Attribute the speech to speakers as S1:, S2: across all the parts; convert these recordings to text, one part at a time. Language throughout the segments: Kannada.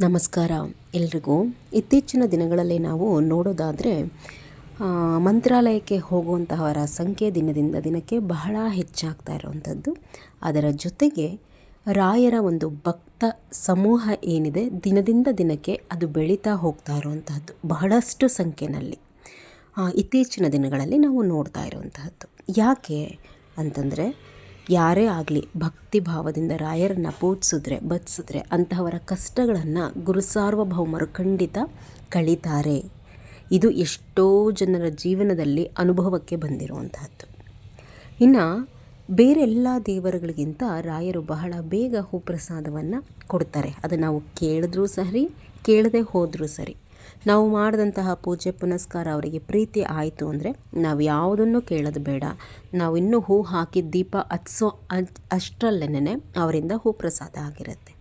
S1: ನಮಸ್ಕಾರ ಎಲ್ರಿಗೂ. ಇತ್ತೀಚಿನ ದಿನಗಳಲ್ಲಿ ನಾವು ನೋಡೋದಾದರೆ ಮಂತ್ರಾಲಯಕ್ಕೆ ಹೋಗುವಂತಹವರ ಸಂಖ್ಯೆ ದಿನದಿಂದ ದಿನಕ್ಕೆ ಬಹಳ ಹೆಚ್ಚಾಗ್ತಾ ಇರುವಂಥದ್ದು. ಅದರ ಜೊತೆಗೆ ರಾಯರ ಒಂದು ಭಕ್ತ ಸಮೂಹ ಏನಿದೆ, ದಿನದಿಂದ ದಿನಕ್ಕೆ ಅದು ಬೆಳೀತಾ ಹೋಗ್ತಾ ಇರುವಂತಹದ್ದು, ಬಹಳಷ್ಟು ಸಂಖ್ಯೆಯಲ್ಲಿ. ಇತ್ತೀಚಿನ ದಿನಗಳಲ್ಲಿ ನಾವು ನೋಡ್ತಾ ಇರುವಂತಹದ್ದು. ಯಾಕೆ ಅಂತಂದರೆ ಯಾರೇ ಆಗಲಿ ಭಕ್ತಿ ಭಾವದಿಂದ ರಾಯರನ್ನು ಪೂಜಿಸಿದ್ರೆ ಬದಿಸಿದ್ರೆ ಅಂತಹವರ ಕಷ್ಟಗಳನ್ನು ಗುರು ಸಾರ್ವಭೌಮರು ಖಂಡಿತ ಕಳೀತಾರೆ. ಇದು ಎಷ್ಟೋ ಜನರ ಜೀವನದಲ್ಲಿ ಅನುಭವಕ್ಕೆ ಬಂದಿರುವಂತಹದ್ದು. ಇನ್ನು ಬೇರೆಲ್ಲ ದೇವರುಗಳಿಗಿಂತ ರಾಯರು ಬಹಳ ಬೇಗ ಹೂಪ್ರಸಾದವನ್ನು ಕೊಡ್ತಾರೆ. ಅದು ನಾವು ಕೇಳಿದ್ರೂ ಸರಿ, ಕೇಳದೆ ಹೋದರೂ ಸರಿ. ನಾವು ಮಾಡಿದಂತಹ ಪೂಜೆ ಪುನಸ್ಕಾರ ಅವರಿಗೆ ಪ್ರೀತಿ ಆಯಿತು ಅಂದರೆ ನಾವು ಯಾವುದನ್ನು ಕೇಳೋದು ಬೇಡ. ನಾವು ಇನ್ನೂ ಹೂ ಹಾಕಿ ದೀಪ ಹಚ್ಸೋ ಅಷ್ಟರಲ್ಲೇನೆ ಅವರಿಂದ ಹೂ ಪ್ರಸಾದ ಆಗಿರುತ್ತೆ.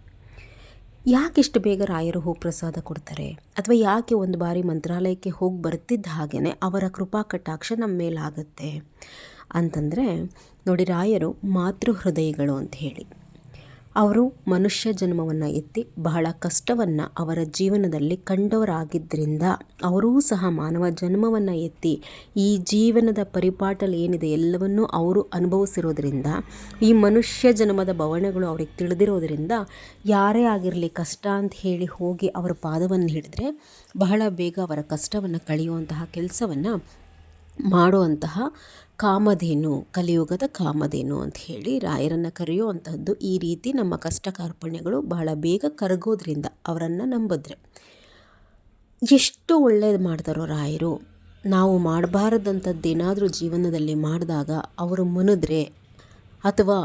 S1: ಯಾಕೆ ಇಷ್ಟು ಬೇಗ ರಾಯರು ಹೂ ಪ್ರಸಾದ ಕೊಡ್ತಾರೆ? ಅಥವಾ ಯಾಕೆ ಒಂದು ಬಾರಿ ಮಂತ್ರಾಲಯಕ್ಕೆ ಹೋಗಿ ಬರ್ತಿದ್ದ ಹಾಗೆಯೇ ಅವರ ಕೃಪಾ ಕಟಾಕ್ಷ ನಮ್ಮ ಮೇಲಾಗುತ್ತೆ? ಅಂತಂದರೆ ನೋಡಿ ರಾಯರು ಮಾತೃ ಹೃದಯಗಳು ಅಂತ ಹೇಳಿ. ಅವರು ಮನುಷ್ಯ ಜನ್ಮವನ್ನು ಎತ್ತಿ ಬಹಳ ಕಷ್ಟವನ್ನು ಅವರ ಜೀವನದಲ್ಲಿ ಕಂಡವರಾಗಿದ್ದರಿಂದ ಅವರೂ ಸಹ ಮಾನವ ಜನ್ಮವನ್ನು ಎತ್ತಿ ಈ ಜೀವನದ ಪರಿಪಾಟಲು ಏನಿದೆ ಎಲ್ಲವನ್ನೂ ಅವರು ಅನುಭವಿಸಿರೋದ್ರಿಂದ, ಈ ಮನುಷ್ಯ ಜನ್ಮದ ಬವಣೆಗಳು ಅವ್ರಿಗೆ ತಿಳಿದಿರೋದ್ರಿಂದ ಯಾರೇ ಆಗಿರಲಿ ಕಷ್ಟ ಅಂತ ಹೇಳಿ ಹೋಗಿ ಅವರ ಪಾದವನ್ನು ಹಿಡಿದ್ರೆ ಬಹಳ ಬೇಗ ಅವರ ಕಷ್ಟವನ್ನು ಕಳೆಯುವಂತಹ ಕೆಲಸವನ್ನು ಮಾಡುವಂತಹ ಕಾಮಧೇನು, ಕಲಿಯುಗದ ಕಾಮಧೇನು ಅಂತ ಹೇಳಿ ರಾಯರನ್ನು ಕರೆಯುವಂಥದ್ದು ಈ ರೀತಿ ನಮ್ಮ ಕಷ್ಟ ಕಾರ್ಪಣ್ಯಗಳು ಬಹಳ ಬೇಗ ಕರಗೋದ್ರಿಂದ ಅವರನ್ನು ನಂಬಿದ್ರೆ. ಎಷ್ಟು ಒಳ್ಳೇದು ಮಾಡ್ತಾರೋ ರಾಯರು, ನಾವು ಮಾಡಬಾರದಂಥದ್ದು ಏನಾದರೂ ಜೀವನದಲ್ಲಿ ಮಾಡಿದಾಗ ಅವರು ಮುನಿದ್ರೆ ಅಥವಾ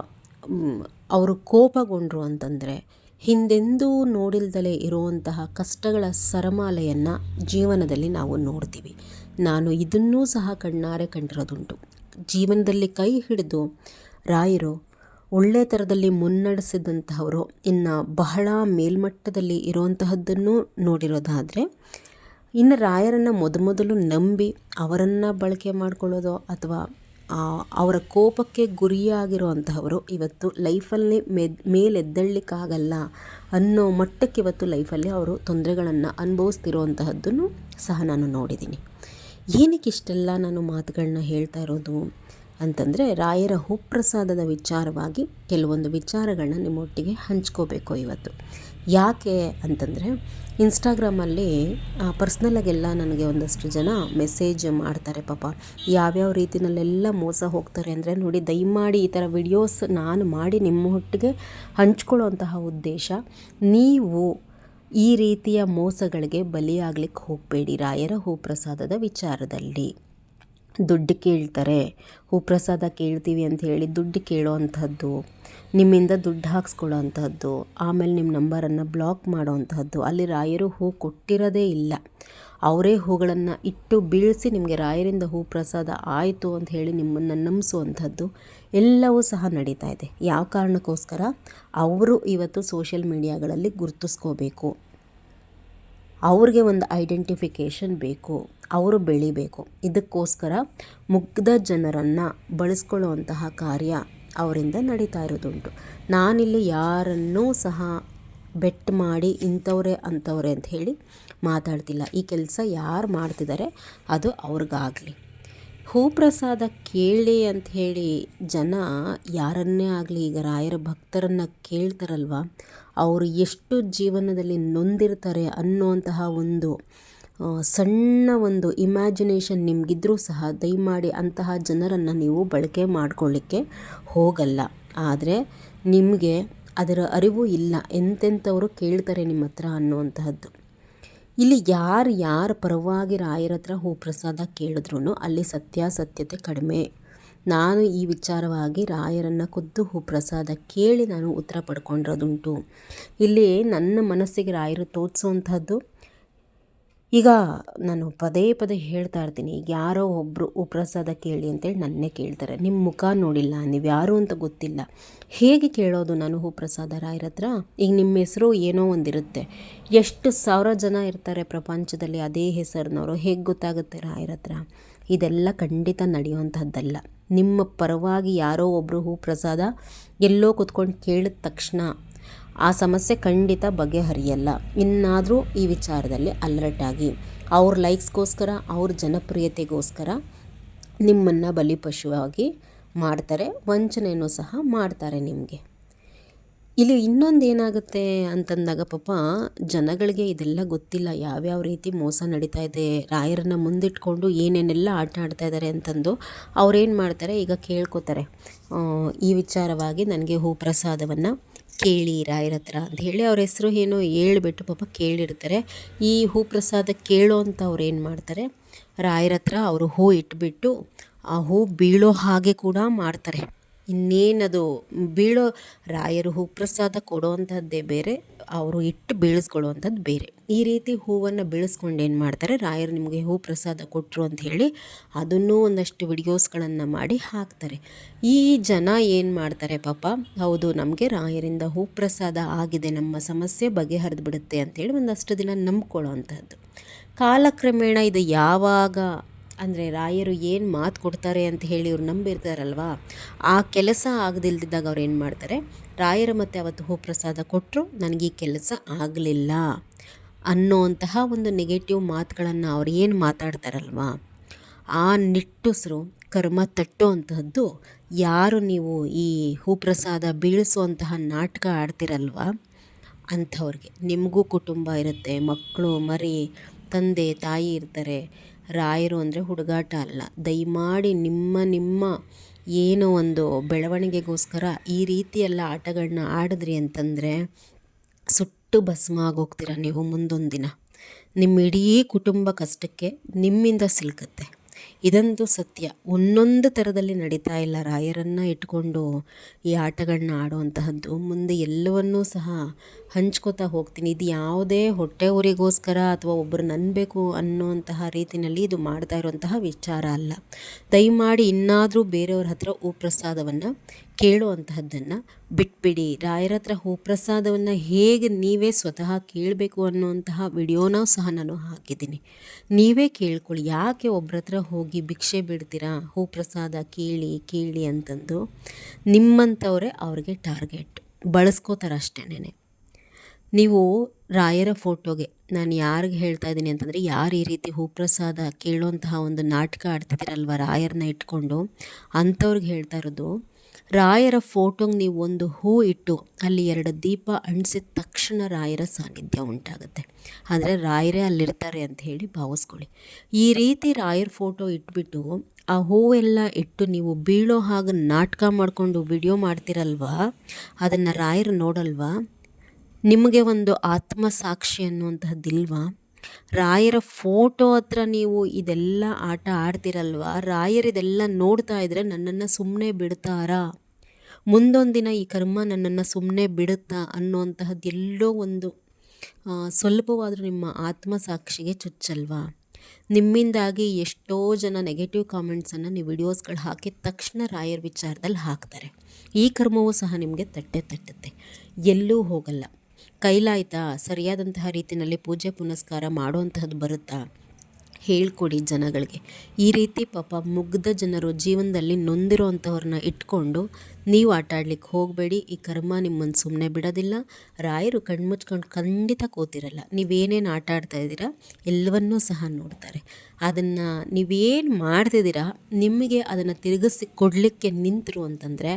S1: ಅವರು ಕೋಪಗೊಂಡ್ರು ಅಂತಂದರೆ ಹಿಂದೆಂದೂ ನೋಡಿಲ್ದಲೇ ಇರುವಂತಹ ಕಷ್ಟಗಳ ಸರಮಾಲೆಯನ್ನು ಜೀವನದಲ್ಲಿ ನಾವು ನೋಡ್ತೀವಿ. ನಾನು ಇದನ್ನೂ ಸಹ ಕಣ್ಣಾರೆ ಕಂಡಿರೋದುಂಟು. ಜೀವನದಲ್ಲಿ ಕೈ ಹಿಡಿದು ರಾಯರು ಒಳ್ಳೆಯ ಥರದಲ್ಲಿ ಮುನ್ನಡೆಸಿದಂತಹವರು ಇನ್ನು ಬಹಳ ಮೇಲ್ಮಟ್ಟದಲ್ಲಿ ಇರುವಂತಹದ್ದನ್ನು ನೋಡಿರೋದಾದರೆ, ಇನ್ನು ರಾಯರನ್ನು ಮೊದಮೊದಲು ನಂಬಿ ಅವರನ್ನು ಬಳಕೆ ಮಾಡಿಕೊಳ್ಳೋದು ಅಥವಾ ಅವರ ಕೋಪಕ್ಕೆ ಗುರಿಯಾಗಿರುವಂತಹವರು ಇವತ್ತು ಲೈಫಲ್ಲಿ ಮೆದ್ ಮೇಲೆದ್ದಳ್ಳಿಕ್ಕಾಗಲ್ಲ ಅನ್ನೋ ಮಟ್ಟಕ್ಕೆ ಇವತ್ತು ಲೈಫಲ್ಲಿ ಅವರು ತೊಂದರೆಗಳನ್ನು ಅನುಭವಿಸ್ತಿರುವಂತಹದ್ದನ್ನು ಸಹ ನಾನು ನೋಡಿದ್ದೀನಿ. ಏನಕ್ಕೆ ಇಷ್ಟೆಲ್ಲ ನಾನು ಮಾತುಗಳನ್ನ ಹೇಳ್ತಾ ಇರೋದು ಅಂತಂದರೆ ರಾಯರ ಹೂಪ್ರಸಾದದ ವಿಚಾರವಾಗಿ ಕೆಲವೊಂದು ವಿಚಾರಗಳನ್ನ ನಿಮ್ಮೊಟ್ಟಿಗೆ ಹಂಚ್ಕೋಬೇಕು ಇವತ್ತು. ಯಾಕೆ ಅಂತಂದರೆ ಇನ್ಸ್ಟಾಗ್ರಾಮಲ್ಲಿ ಪರ್ಸ್ನಲಾಗೆಲ್ಲ ನನಗೆ ಒಂದಷ್ಟು ಜನ ಮೆಸೇಜ್ ಮಾಡ್ತಾರೆ, ಪಾಪ ಯಾವ್ಯಾವ ರೀತಿಯಲ್ಲೆಲ್ಲ ಮೋಸ ಹೋಗ್ತಾರೆ ಅಂದರೆ ನೋಡಿ ದಯಮಾಡಿ ಈ ಥರ ವಿಡಿಯೋಸ್ ನಾನು ಮಾಡಿ ನಿಮ್ಮ ಒಟ್ಟಿಗೆ ಹಂಚ್ಕೊಳ್ಳೋಂತಹ ಉದ್ದೇಶ, ನೀವು ಈ ರೀತಿಯ ಮೋಸಗಳಿಗೆ ಬಲಿಯಾಗ್ಲಿಕ್ಕೆ ಹೋಗಬೇಡಿ ರಾಯರ ಹೂಪ್ರಸಾದದ ವಿಚಾರದಲ್ಲಿ. ದುಡ್ಡು ಕೇಳ್ತಾರೆ ಹೂಪ್ರಸಾದ ಕೇಳ್ತೀವಿ ಅಂತ ಹೇಳಿ ದುಡ್ಡು ಕೇಳೋ ಅಂಥದ್ದು, ನಿಮ್ಮಿಂದ ದುಡ್ಡು ಹಾಕ್ಸ್ಕೊಳ್ಳೋ ಅಂಥದ್ದು, ಆಮೇಲೆ ನಿಮ್ಮ ನಂಬರನ್ನು ಬ್ಲಾಕ್ ಮಾಡೋ ಅಂಥದ್ದು, ಅಲ್ಲಿ ರಾಯರು ಹೂ ಕೊಟ್ಟಿರೋದೇ ಇಲ್ಲ. ಅವರೇ ಹೂಗಳನ್ನು ಇಟ್ಟು ಬೀಳಿಸಿ ನಿಮಗೆ ರಾಯರಿಂದ ಹೂ ಪ್ರಸಾದ ಆಯಿತು ಅಂತ ಹೇಳಿ ನಿಮ್ಮನ್ನು ನಂಬಿಸುವಂಥದ್ದು ಎಲ್ಲವೂ ಸಹ ನಡೀತಾ ಇದೆ. ಯಾವ ಕಾರಣಕ್ಕೋಸ್ಕರ? ಅವರು ಇವತ್ತು ಸೋಷಿಯಲ್ ಮೀಡಿಯಾಗಳಲ್ಲಿ ಗುರುತಿಸ್ಕೋಬೇಕು. ಅವ್ರಿಗೆ ಒಂದು ಐಡೆಂಟಿಫಿಕೇಷನ್ ಬೇಕು, ಅವರು ಬೆಳಿಬೇಕು. ಇದಕ್ಕೋಸ್ಕರ ಮುಗ್ಧ ಜನರನ್ನು ಬಳಸ್ಕೊಳ್ಳುವಂತಹ ಕಾರ್ಯ ಅವರಿಂದ ನಡೀತಾ ಇರೋದುಂಟು. ನಾನಿಲ್ಲಿ ಯಾರನ್ನೂ ಸಹ ಬೆಟ್ ಮಾಡಿ ಇಂಥವ್ರೆ ಅಂಥವ್ರೆ ಅಂತ ಹೇಳಿ ಮಾತಾಡ್ತಿಲ್ಲ. ಈ ಕೆಲಸ ಯಾರು ಮಾಡ್ತಿದ್ದಾರೆ ಅದು ಅವ್ರಿಗಾಗಲಿ. ಹೂಪ್ರಸಾದ ಕೇಳಿ ಅಂತ ಹೇಳಿ ಜನ ಯಾರನ್ನೇ ಆಗಲಿ ಈಗ ರಾಯರ ಭಕ್ತರನ್ನು ಕೇಳ್ತಾರಲ್ವ ಅವರು ಎಷ್ಟು ಜೀವನದಲ್ಲಿ ನೊಂದಿರ್ತಾರೆ ಅನ್ನುವಂತಹ ಒಂದು ಸಣ್ಣ ಒಂದು ಇಮ್ಯಾಜಿನೇಷನ್ ನಿಮಗಿದ್ರೂ ಸಹ ದಯಮಾಡಿ ಅಂತಹ ಜನರನ್ನು ನೀವು ಬಳಕೆ ಮಾಡಿಕೊಳ್ಳಿಕ್ಕೆ ಹೋಗಲ್ಲ. ಆದರೆ ನಿಮಗೆ ಅದರ ಅರಿವು ಇಲ್ಲ ಎಂತೆಂಥವರು ಕೇಳ್ತಾರೆ ನಿಮ್ಮ ಹತ್ರ ಅನ್ನುವಂತಹದ್ದು. ಇಲ್ಲಿ ಯಾರು ಯಾರ ಪರವಾಗಿ ರಾಯರ ಹತ್ರ ಹೂಪ್ರಸಾದ ಕೇಳಿದ್ರು ಅಲ್ಲಿ ಸತ್ಯಾಸತ್ಯತೆ ಕಡಿಮೆ ನಾನು ಈ ವಿಚಾರವಾಗಿ ರಾಯರನ್ನು ಖುದ್ದು ಹೂಪ್ರಸಾದ ಕೇಳಿ ನಾನು ಉತ್ತರ ಪಡ್ಕೊಂಡಿರೋದುಂಟು. ಇಲ್ಲಿ ನನ್ನ ಮನಸ್ಸಿಗೆ ರಾಯರು ತೋರಿಸುವಂಥದ್ದು ಈಗ ನಾನು ಪದೇ ಪದೇ ಹೇಳ್ತಾ ಇರ್ತೀನಿ ಈಗ ಯಾರೋ ಒಬ್ಬರು ಉಪ್ರಸಾದ ಕೇಳಿ ಅಂತೇಳಿ ನನ್ನೇ ಕೇಳ್ತಾರೆ. ನಿಮ್ಮ ಮುಖ ನೋಡಿಲ್ಲ, ನೀವು ಯಾರು ಅಂತ ಗೊತ್ತಿಲ್ಲ. ಹೇಗೆ ಕೇಳೋದು ನಾನು ಹೂಪ್ರಸಾದ ರಾಯರ ಹತ್ರ? ಈಗ ನಿಮ್ಮ ಹೆಸರು ಏನೋ ಒಂದಿರುತ್ತೆ. ಎಷ್ಟು ಸಾವಿರ ಜನ ಇರ್ತಾರೆ ಪ್ರಪಂಚದಲ್ಲಿ ಅದೇ ಹೆಸರಿನವರು, ಹೇಗೆ ಗೊತ್ತಾಗುತ್ತೆ ರಾಯರ ಹತ್ರ? ಇದೆಲ್ಲ ಖಂಡಿತ ನಡೆಯುವಂಥದ್ದಲ್ಲ. ನಿಮ್ಮ ಪರವಾಗಿ ಯಾರೋ ಒಬ್ಬರು ಹೂ ಪ್ರಸಾದ ಎಲ್ಲೋ ಕೂತ್ಕೊಂಡು ಕೇಳಿದ ತಕ್ಷಣ ಆ ಸಮಸ್ಯೆ ಖಂಡಿತ ಬಗೆಹರಿಯಲ್ಲ. ಇನ್ನಾದರೂ ಈ ವಿಚಾರದಲ್ಲಿ ಅಲರ್ಟ್ ಆಗಿ ಅವ್ರ ಲೈಕ್ಸ್ಗೋಸ್ಕರ, ಅವ್ರ ಜನಪ್ರಿಯತೆಗೋಸ್ಕರ ನಿಮ್ಮನ್ನು ಬಲಿಪಶುವಾಗಿ ಮಾಡ್ತಾರೆ ವಂಚನೆಯನ್ನು ಸಹ ಮಾಡ್ತಾರೆ ನಿಮಗೆ. ಇಲ್ಲಿ ಇನ್ನೊಂದು ಏನಾಗುತ್ತೆ ಅಂತಂದಾಗ ಪಾಪ ಜನಗಳಿಗೆ ಇದೆಲ್ಲ ಗೊತ್ತಿಲ್ಲ. ಯಾವ್ಯಾವ ರೀತಿ ಮೋಸ ನಡೀತಾ ಇದೆ, ರಾಯರನ್ನ ಮುಂದಿಟ್ಕೊಂಡು ಏನೇನೆಲ್ಲ ಆಟ ಆಡ್ತಾ ಇದ್ದಾರೆ ಅಂತಂದು ಅವ್ರೇನು ಮಾಡ್ತಾರೆ, ಈಗ ಕೇಳ್ಕೊತಾರೆ. ಈ ವಿಚಾರವಾಗಿ ನನಗೆ ಹೂ ಪ್ರಸಾದವನ್ನು ಕೇಳಿ ರಾಯರ ಹತ್ರ ಅಂತ ಹೇಳಿ ಅವ್ರ ಹೆಸರು ಏನೋ ಹೇಳ್ಬಿಟ್ಟು ಪಾಪ ಕೇಳಿರ್ತಾರೆ. ಈ ಹೂ ಪ್ರಸಾದ ಕೇಳೋ ಅಂತ ಅವ್ರು ಏನು ಮಾಡ್ತಾರೆ, ರಾಯರ ಹತ್ರ ಅವರು ಹೂ ಇಟ್ಬಿಟ್ಟು ಆ ಹೂ ಬೀಳೋ ಹಾಗೆ ಕೂಡ ಮಾಡ್ತಾರೆ. ಇನ್ನೇನದು ಬೀಳೋ ರಾಯರು ಹೂ ಪ್ರಸಾದ ಕೊಡುವಂಥದ್ದೇ ಬೇರೆ, ಅವರು ಇಟ್ಟು ಬೀಳಿಸ್ಕೊಳ್ಳುವಂಥದ್ದು ಬೇರೆ. ಈ ರೀತಿ ಹೂವನ್ನು ಬೀಳಿಸ್ಕೊಂಡು ಏನು ಮಾಡ್ತಾರೆ, ರಾಯರು ನಿಮಗೆ ಹೂ ಪ್ರಸಾದ ಕೊಟ್ಟರು ಅಂತ ಹೇಳಿ ಅದನ್ನೂ ಒಂದಷ್ಟು ವಿಡಿಯೋಸ್ಗಳನ್ನು ಮಾಡಿ ಹಾಕ್ತಾರೆ. ಈ ಜನ ಏನು ಮಾಡ್ತಾರೆ ಪಾಪ, ಹೌದು ನಮಗೆ ರಾಯರಿಂದ ಹೂ ಪ್ರಸಾದ ಆಗಿದೆ, ನಮ್ಮ ಸಮಸ್ಯೆ ಬಗೆಹರಿದು ಬಿಡುತ್ತೆ ಅಂತೇಳಿ ಒಂದಷ್ಟು ದಿನ ನಂಬ್ಕೊಳ್ಳೋ ಅಂಥದ್ದು ಕಾಲಕ್ರಮೇಣ ಇದು ಯಾವಾಗ ಅಂದರೆ ರಾಯರು ಏನು ಮಾತು ಕೊಡ್ತಾರೆ ಅಂತ ಹೇಳಿ ಇವ್ರು ನಂಬಿರ್ತಾರಲ್ವಾ, ಆ ಕೆಲಸ ಆಗದಿಲ್ದಿದ್ದಾಗ ಅವ್ರು ಏನು ಮಾಡ್ತಾರೆ, ರಾಯರು ಮತ್ತು ಅವತ್ತು ಹೂ ಪ್ರಸಾದ ಕೊಟ್ಟರು ನನಗೆ ಈ ಕೆಲಸ ಆಗಲಿಲ್ಲ ಅನ್ನೋಂತಹ ಒಂದು ನೆಗೆಟಿವ್ ಮಾತುಗಳನ್ನು ಅವ್ರು ಏನು ಮಾತಾಡ್ತಾರಲ್ವಾ, ಆ ನಿಟ್ಟುಸರು ಕರ್ಮ ತಟ್ಟುವಂತಹದ್ದು ಯಾರು ನೀವು ಈ ಹೂಪ್ರಸಾದ ಬೀಳಿಸುವಂತಹ ನಾಟಕ ಆಡ್ತಿರಲ್ವ, ಅಂಥವ್ರಿಗೆ. ನಿಮಗೂ ಕುಟುಂಬ ಇರುತ್ತೆ, ಮಕ್ಕಳು, ಮರಿ, ತಂದೆ, ತಾಯಿ ಇರ್ತಾರೆ ರಾಯರು ಅಂದರೆ ಹುಡುಗಾಟ ಅಲ್ಲ. ದಯಮಾಡಿ ನಿಮ್ಮ ನಿಮ್ಮ ಏನೋ ಒಂದು ಬೆಳವಣಿಗೆಗೋಸ್ಕರ ಈ ರೀತಿ ಎಲ್ಲ ಆಟಗಳನ್ನ ಆಡಿದ್ರಿ ಅಂತಂದರೆ ಸುಟ್ಟು ಭಸ್ಮ ಆಗೋಗ್ತೀರ ನೀವು ಮುಂದೊಂದು ದಿನ ನಿಮ್ಮ ಇಡೀ ಕುಟುಂಬ ಕಷ್ಟಕ್ಕೆ ನಿಮ್ಮಿಂದ ಸಿಲ್ಕತ್ತೆ. ಇದಂತೂ ಸತ್ಯ. ಒಂದೊಂದು ಥರದಲ್ಲಿ ನಡೀತಾ ಇಲ್ಲ. ರಾಯರನ್ನು ಇಟ್ಕೊಂಡು ಈ ಆಟಗಳನ್ನ ಆಡುವಂತಹದ್ದು. ಮುಂದೆ ಎಲ್ಲವನ್ನೂ ಸಹ ಹಂಚ್ಕೋತಾ ಹೋಗ್ತೀನಿ. ಇದು ಯಾವುದೇ ಹೊಟ್ಟೆ ಊರಿಗೋಸ್ಕರ ಅಥವಾ ಒಬ್ಬರು ನನ್ನಬೇಕು ಅನ್ನೋಂತಹ ರೀತಿಯಲ್ಲಿ ಇದು ಮಾಡ್ತಾ ಇರುವಂತಹ ವಿಚಾರ ಅಲ್ಲ. ದಯಮಾಡಿ ಇನ್ನಾದರೂ ಬೇರೆಯವ್ರ ಹತ್ರ ಉಪ್ರಸಾದವನ್ನು ಕೇಳುವಂತಹದ್ದನ್ನು ಬಿಟ್ಬಿಡಿ. ರಾಯರ ಹತ್ರ ಹೂಪ್ರಸಾದವನ್ನು ಹೇಗೆ ನೀವೇ ಸ್ವತಃ ಕೇಳಬೇಕು ಅನ್ನುವಂತಹ ವಿಡಿಯೋನ ಸಹ ನಾನು ಹಾಕಿದ್ದೀನಿ. ನೀವೇ ಕೇಳ್ಕೊಳ್ಳಿ. ಯಾಕೆ ಒಬ್ಬರ ಹತ್ರ ಹೋಗಿ ಭಿಕ್ಷೆ ಬಿಡ್ತೀರಾ? ಹೂಪ್ರಸಾದ ಕೇಳಿ ಕೇಳಿ ಅಂತಂದು ನಿಮ್ಮಂಥವರೇ ಅವ್ರಿಗೆ ಟಾರ್ಗೆಟ್. ಬಳಸ್ಕೋತಾರೆ ಅಷ್ಟೇನೆ ನೀವು ರಾಯರ ಫೋಟೋಗೆ ನಾನು ಯಾರಿಗೆ ಹೇಳ್ತಾ ಇದ್ದೀನಿ ಅಂತಂದರೆ ಯಾರು ಈ ರೀತಿ ಹೂಪ್ರಸಾದ ಕೇಳುವಂತಹ ಒಂದು ನಾಟಕ ಆಡ್ತಿದ್ದೀರಲ್ವ ರಾಯರನ್ನ ಇಟ್ಕೊಂಡು ಅಂಥವ್ರಿಗೆ ಹೇಳ್ತಾ ಇರೋದು, ರಾಯರ ಫೋಟೋಗೆ ನೀವು ಒಂದು ಹೂ ಇಟ್ಟು ಅಲ್ಲಿ ಎರಡು ದೀಪ ಅಣಿಸಿದ ತಕ್ಷಣ ರಾಯರ ಸಾನ್ನಿಧ್ಯ ಉಂಟಾಗುತ್ತೆ. ಆದರೆ ರಾಯರೇ ಅಲ್ಲಿರ್ತಾರೆ ಅಂತ ಹೇಳಿ ಭಾವಿಸ್ಕೊಳ್ಳಿ. ಈ ರೀತಿ ರಾಯರ ಫೋಟೋ ಇಟ್ಬಿಟ್ಟು ಆ ಹೂವೆಲ್ಲ ಇಟ್ಟು ನೀವು ಬೀಳೋ ಹಾಗೆ ನಾಟಕ ಮಾಡಿಕೊಂಡು ವಿಡಿಯೋ ಮಾಡ್ತಿರಲ್ವಾ, ಅದನ್ನು ರಾಯರು ನೋಡಲ್ವಾ? ನಿಮಗೆ ಒಂದು ಆತ್ಮಸಾಕ್ಷಿ ಅನ್ನುವಂತಹದ್ದಿಲ್ವಾ? ರಾಯರ ಫೋಟೋ ಹತ್ರ ನೀವು ಇದೆಲ್ಲ ಆಟ ಆಡ್ತಿರಲ್ವಾ? ರಾಯರಿದೆಲ್ಲ ನೋಡ್ತಾ ಇದ್ದರೆ ನನ್ನನ್ನು ಸುಮ್ಮನೆ ಬಿಡ್ತಾರಾ? ಮುಂದೊಂದು ದಿನ ಈ ಕರ್ಮ ನನ್ನನ್ನು ಸುಮ್ಮನೆ ಬಿಡುತ್ತಾ ಅನ್ನುವಂತಹದ್ದು ಎಲ್ಲೋ ಒಂದು ಸ್ವಲ್ಪವಾದರೂ ನಿಮ್ಮ ಆತ್ಮಸಾಕ್ಷಿಗೆ ಚುಚ್ಚಲ್ವಾ? ನಿಮ್ಮಿಂದಾಗಿ ಎಷ್ಟೋ ಜನ ನೆಗೆಟಿವ್ ಕಾಮೆಂಟ್ಸನ್ನು ನೀವು ವಿಡಿಯೋಸ್ಗಳು ಹಾಕಿದ ತಕ್ಷಣ ರಾಯರ್ ವಿಚಾರದಲ್ಲಿ ಹಾಕ್ತಾರೆ. ಈ ಕರ್ಮವೂ ಸಹ ನಿಮಗೆ ತಟ್ಟೆ ತಟ್ಟುತ್ತೆ. ಎಲ್ಲೂ ಹೋಗಲ್ಲ. ಕೈಲಾಯ್ತಾ? ಸರಿಯಾದಂತಹ ರೀತಿಯಲ್ಲಿ ಪೂಜೆ ಪುನಸ್ಕಾರ ಮಾಡುವಂತಹದ್ದು ಬರುತ್ತಾ? ಹೇಳ್ಕೊಡಿ ಜನಗಳಿಗೆ. ಈ ರೀತಿ ಪಾಪ ಮುಗ್ಧ ಜನರು ಜೀವನದಲ್ಲಿ ನೊಂದಿರೋ ಅಂಥವ್ರನ್ನ ಇಟ್ಕೊಂಡು ನೀವು ಆಟ ಆಡ್ಲಿಕ್ಕೆ ಹೋಗಬೇಡಿ. ಈ ಕರ್ಮ ನಿಮ್ಮನ್ನು ಸುಮ್ಮನೆ ಬಿಡೋದಿಲ್ಲ. ರಾಯರು ಕಣ್ಮುಚ್ಕೊಂಡು ಖಂಡಿತ ಕೂತಿರಲ್ಲ. ನೀವೇನೇನು ಆಟ ಆಡ್ತಾ ಇದ್ದೀರಾ? ಎಲ್ಲವನ್ನೂ ಸಹ ನೋಡ್ತಾರೆ. ಅದನ್ನು ನೀವೇನು ಮಾಡ್ತಿದ್ದೀರಾ? ನಿಮಗೆ ಅದನ್ನು ತಿರುಗಿಸಿ ಕೊಡಲಿಕ್ಕೆ ನಿಂತರು ಅಂತಂದರೆ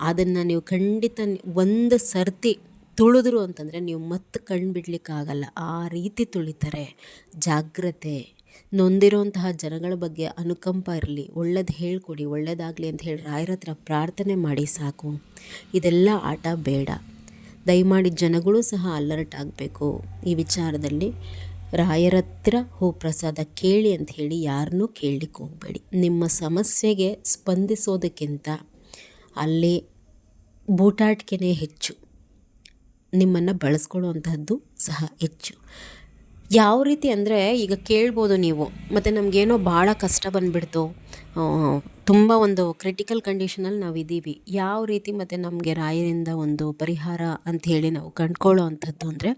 S1: ಅದನ್ನು ನೀವು ಖಂಡಿತ ಒಂದು ಸರ್ತಿ ತುಳಿದ್ರು ಅಂತಂದರೆ ನೀವು ಮತ್ತೆ ಕಣ್ಣು ಬಿಡ್ಲಿಕ್ಕಾಗಲ್ಲ ಆ ರೀತಿ ತುಳಿತಾರೆ. ಜಾಗ್ರತೆ. ನೊಂದಿರುವಂತಹ ಜನಗಳ ಬಗ್ಗೆ ಅನುಕಂಪ ಇರಲಿ. ಒಳ್ಳೇದು ಹೇಳ್ಕೊಡಿ. ಒಳ್ಳೇದಾಗಲಿ ಅಂತ ಹೇಳಿ ರಾಯರ ಹತ್ರ ಪ್ರಾರ್ಥನೆ ಮಾಡಿ ಸಾಕು. ಇದೆಲ್ಲ ಆಟ ಬೇಡ. ದಯಮಾಡಿ ಜನಗಳು ಸಹ ಅಲರ್ಟ್ ಆಗಬೇಕು. ಈ ವಿಚಾರದಲ್ಲಿ ರಾಯರ ಹತ್ರ ಹೂ ಪ್ರಸಾದ ಕೇಳಿ ಅಂತ ಹೇಳಿ ಯಾರನ್ನೂ ಕೇಳಲಿಕ್ಕೆ ಹೋಗಬೇಡಿ. ನಿಮ್ಮ ಸಮಸ್ಯೆಗೆ ಸ್ಪಂದಿಸೋದಕ್ಕಿಂತ ಅಲ್ಲಿ ಬೂಟಾಟಿಕೆನೇ ಹೆಚ್ಚು. ನಿಮ್ಮನ್ನು ಬಳಸ್ಕೊಳ್ಳುವಂತಹದ್ದು ಸಹ ಹೆಚ್ಚು. ಯಾವ ರೀತಿ ಅಂದರೆ ಈಗ ಕೇಳ್ಬೋದು ನೀವು, ಮತ್ತು ನಮಗೇನೋ ಭಾಳ ಕಷ್ಟ ಬಂದುಬಿಡ್ತು ತುಂಬ ಒಂದು ಕ್ರಿಟಿಕಲ್ ಕಂಡೀಷನಲ್ಲಿ ನಾವು ಇದ್ದೀವಿ ಯಾವ ರೀತಿ ಮತ್ತು ನಮಗೆ ರಾಯರಿಂದ ಒಂದು ಪರಿಹಾರ ಅಂಥೇಳಿ ನಾವು ಕಂಡ್ಕೊಳ್ಳೋ ಅಂಥದ್ದು ಅಂದರೆ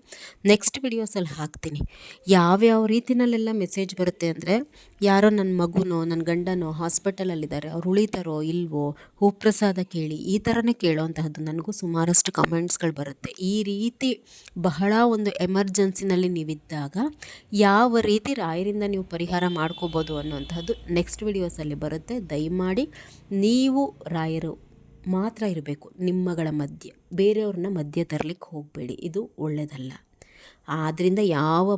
S1: ನೆಕ್ಸ್ಟ್ ವಿಡಿಯೋಸಲ್ಲಿ ಹಾಕ್ತೀನಿ. ಯಾವ್ಯಾವ ರೀತಿನಲ್ಲೆಲ್ಲ ಮೆಸೇಜ್ ಬರುತ್ತೆ ಅಂದರೆ, ಯಾರೋ ನನ್ನ ಮಗುನೋ ನನ್ನ ಗಂಡನೋ ಹಾಸ್ಪಿಟಲಲ್ಲಿದ್ದಾರೆ ಅವ್ರು ಉಳಿತಾರೋ, ಇಲ್ವೋ, ಹೂಪ್ರಸಾದ ಕೇಳಿ, ಈ ಥರನೇ ಕೇಳೋವಂತಹದ್ದು ನನಗೂ ಸುಮಾರಷ್ಟು ಕಮೆಂಟ್ಸ್ಗಳು ಬರುತ್ತೆ. ಈ ರೀತಿ ಬಹಳ ಒಂದು ಎಮರ್ಜೆನ್ಸಿನಲ್ಲಿ ನೀವಿದ್ದಾಗ ಯಾವ ರೀತಿ ರಾಯರಿಂದ ನೀವು ಪರಿಹಾರ ಮಾಡ್ಕೋಬೋದು ಅನ್ನುವಂಥದ್ದು ನೆಕ್ಸ್ಟ್ ವಿಡಿಯೋಸಲ್ಲಿ ಬರುತ್ತೆ. ದಯಮಾಡಿ ನೀವು ರಾಯರು ಮಾತ್ರ ಇರಬೇಕು, ನಿಮ್ಮಗಳ ಮಧ್ಯೆ. ಬೇರೆಯವ್ರನ್ನ ಮಧ್ಯೆ ತರಲಿಕ್ಕೆ ಹೋಗಬೇಡಿ, ಇದು ಒಳ್ಳೆಯದಲ್ಲ ಆದ್ದರಿಂದ ಯಾವ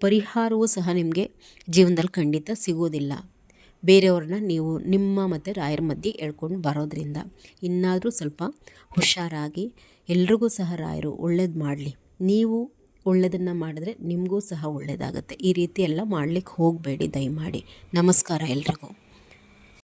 S1: ಪರಿಹಾರವೂ ಸಹ ನಿಮಗೆ ಜೀವನದಲ್ಲಿ ಖಂಡಿತ ಸಿಗೋದಿಲ್ಲ. ಬೇರೆಯವ್ರನ್ನ ನೀವು ನಿಮ್ಮ ಮತ್ತು ರಾಯರ ಮಧ್ಯೆ ಹೇಳ್ಕೊಂಡು ಬರೋದ್ರಿಂದ ಇನ್ನಾದರೂ ಸ್ವಲ್ಪ ಹುಷಾರಾಗಿ ಎಲ್ರಿಗೂ ಸಹ ರಾಯರು ಒಳ್ಳೇದು ಮಾಡಲಿ. ನೀವು ಒಳ್ಳೆಯದನ್ನು ಮಾಡಿದ್ರೆ ನಿಮಗೂ ಸಹ ಒಳ್ಳೆಯದಾಗುತ್ತೆ ಈ ರೀತಿ ಎಲ್ಲ ಮಾಡಲಿಕ್ಕೆ ಹೋಗಬೇಡಿ ದಯಮಾಡಿ. ನಮಸ್ಕಾರ ಎಲ್ರಿಗೂ.